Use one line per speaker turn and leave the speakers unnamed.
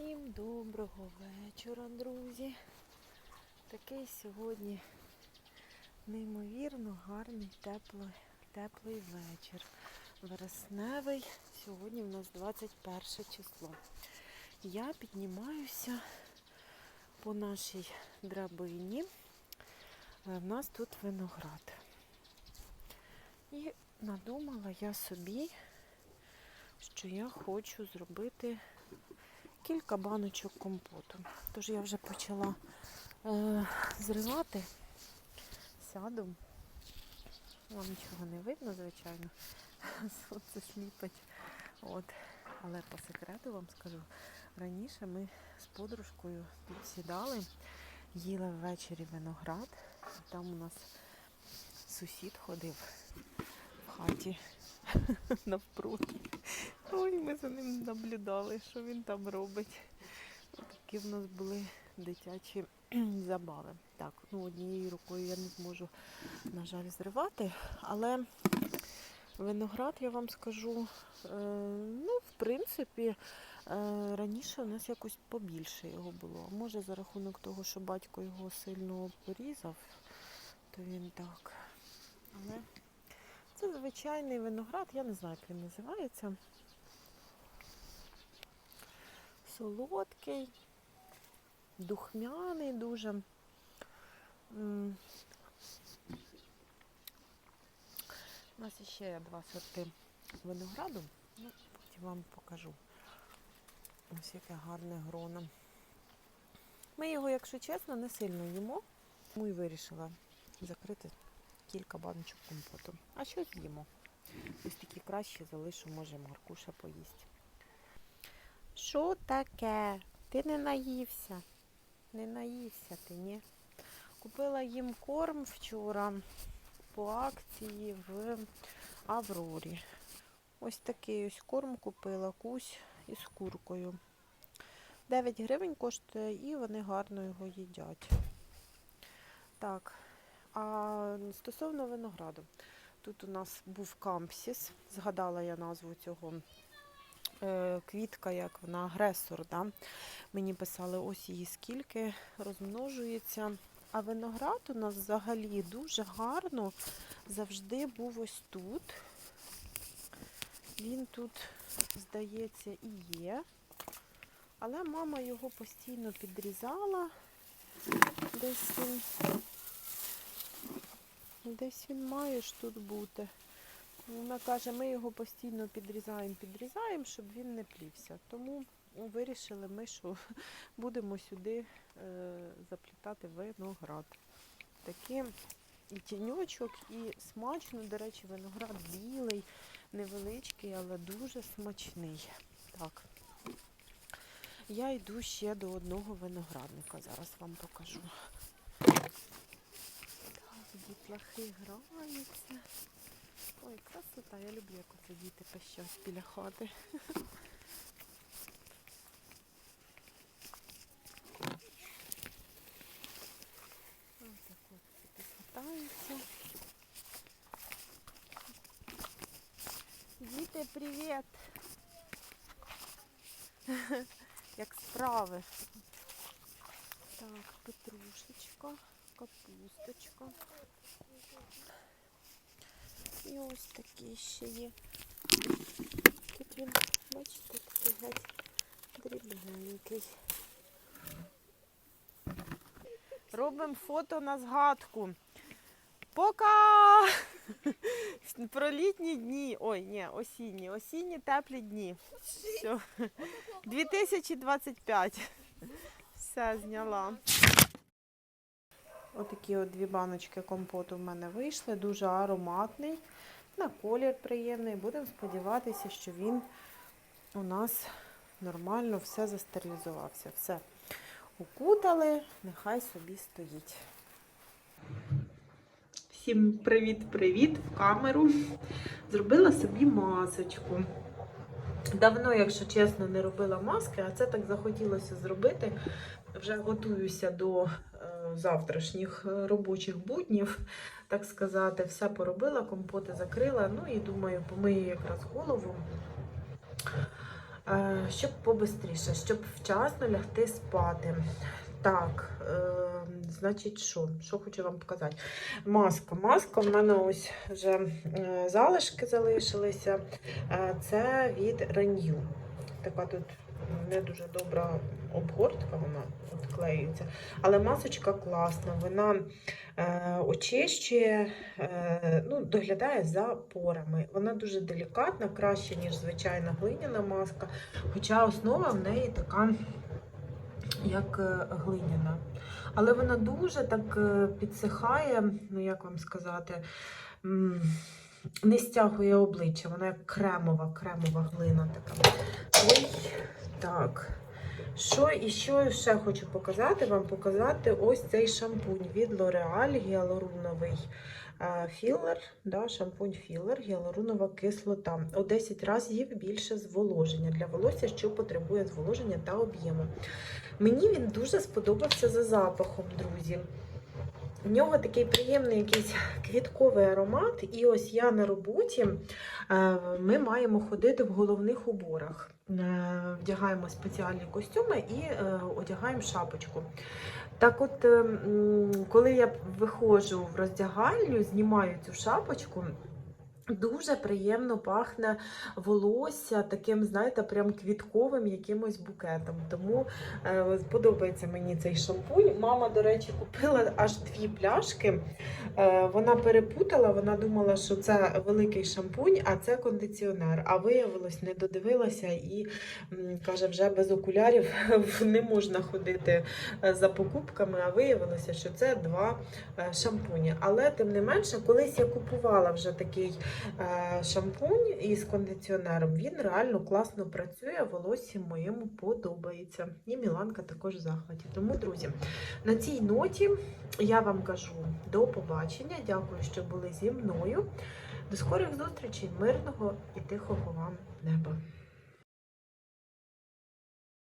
Всім доброго вечора, друзі. Такий сьогодні неймовірно гарний теплий, теплий вечір. Вересневий. Сьогодні в нас 21 число. Я піднімаюся по нашій драбині. Е, В нас тут виноград. І надумала я собі, що я хочу зробити кілька баночок компоту. Тож я вже почала е, зривати. Сяду. Вам нічого не видно, звичайно. Сонце сліпить. От. Але по секрету вам скажу. Раніше ми з подружкою тут сідали, їли ввечері виноград. Там у нас сусід ходив в хаті навпроти. Ой, ми за ним наблюдали, що він там робить. Такі в нас були дитячі забави. Так, ну однією рукою я не зможу, на жаль, зривати, але виноград, я вам скажу, е, ну, в принципі, е, раніше у нас якось побільше його було. Може, за рахунок того, що батько його сильно порізав, то він так. Але це звичайний виноград, я не знаю, як він називається. Солодкий, духмяний дуже. У нас ще є два сорти винограду. Ну, потім вам покажу. Ось яке гарне гроно. Ми його, якщо чесно, не сильно їмо. Тому і вирішила закрити кілька баночок компоту. А що з'їмо? Ось такі кращі залишу, може Маркуша поїсть. Що таке? Ти не наївся? Не наївся ти, ні? Купила їм корм вчора по акції в Аврорі. Ось такий ось корм купила кусь із куркою. 9 гривень коштує і вони гарно його їдять. Так, а стосовно винограду. Тут у нас був кампсіс, згадала я назву цього квітка, як вона агресор. Да? Мені писали, ось її скільки розмножується. А виноград у нас взагалі дуже гарно завжди був ось тут. Він тут, здається, і є. Але мама його постійно підрізала. Десь він, десь він має ж тут бути. Вона каже, ми його постійно підрізаємо, підрізаємо, щоб він не плівся. Тому вирішили ми, що будемо сюди е, заплітати виноград. Такий тіньочок, і смачно, до речі, виноград білий, невеличкий, але дуже смачний. Так. Я йду ще до одного виноградника. Зараз вам покажу. Так, дітлахи граються. Я люблю, як оце діти пищать біля хати. Ось так от катаються. Діти, привіт! Як справи? Так, петрушечка, капусточка. І ось такий ще є. Тут він, бачите, такий геть дрібненький. Робимо фото на згадку. Пока! Про літні дні. Ой, ні, осінні. Осінні теплі дні. Все. 2025. Все, зняла. Отакі от дві баночки компоту в мене вийшли. Дуже ароматний. На колір приємний. Будемо сподіватися, що він у нас нормально все застерилізувався. Все. Укутали, нехай собі стоїть. Всім привіт-привіт в камеру. Зробила собі масочку. Давно, якщо чесно, не робила маски, а це так захотілося зробити. Вже готуюся до е, завтрашніх робочих буднів, так сказати. Все поробила, компоти закрила. Ну і думаю, помию якраз голову. Е, щоб побистріше, щоб вчасно лягти спати. Так, е, значить, що? Що хочу вам показати? Маска. Маска в мене ось вже е, залишки залишилися. Е, це від Renew. Така тут не дуже добра обгортка, вона відклеюється. Але масочка класна, вона е, очищує, е, ну, доглядає за порами. Вона дуже делікатна, краще, ніж звичайна глиняна маска. Хоча основа в неї така, як е, глиняна. Але вона дуже так е, підсихає, ну як вам сказати, не стягує обличчя, вона як кремова, кремова глина така. Ой, так. Що і що ще хочу показати? Вам показати ось цей шампунь від L'Oreal гіалуроновий е, філер. Да, шампунь філер, гіалуронова кислота. У 10 разів більше зволоження для волосся, що потребує зволоження та об'єму. Мені він дуже сподобався за запахом, друзі. У нього такий приємний якийсь квітковий аромат. І ось я на роботі е, ми маємо ходити в головних уборах. Е, Вдягаємо спеціальні костюми і е, одягаємо шапочку. Так от, е, коли я виходжу в роздягальню, знімаю цю шапочку. Дуже приємно пахне волосся таким, знаєте, прям квітковим якимось букетом. Тому е, подобається мені цей шампунь. Мама, до речі, купила аж дві пляшки. Е, вона перепутала, вона думала, що це великий шампунь, а це кондиціонер. А виявилось, не додивилася і каже, вже без окулярів не можна ходити е, за покупками. А виявилося, що це два е, шампуні. Але тим не менше, колись я купувала вже такий шампунь із кондиціонером. Він реально класно працює, волосся моєму подобається. І Міланка також в захваті. Тому, друзі, на цій ноті я вам кажу до побачення. Дякую, що були зі мною. До скорих зустрічей, мирного і тихого вам неба.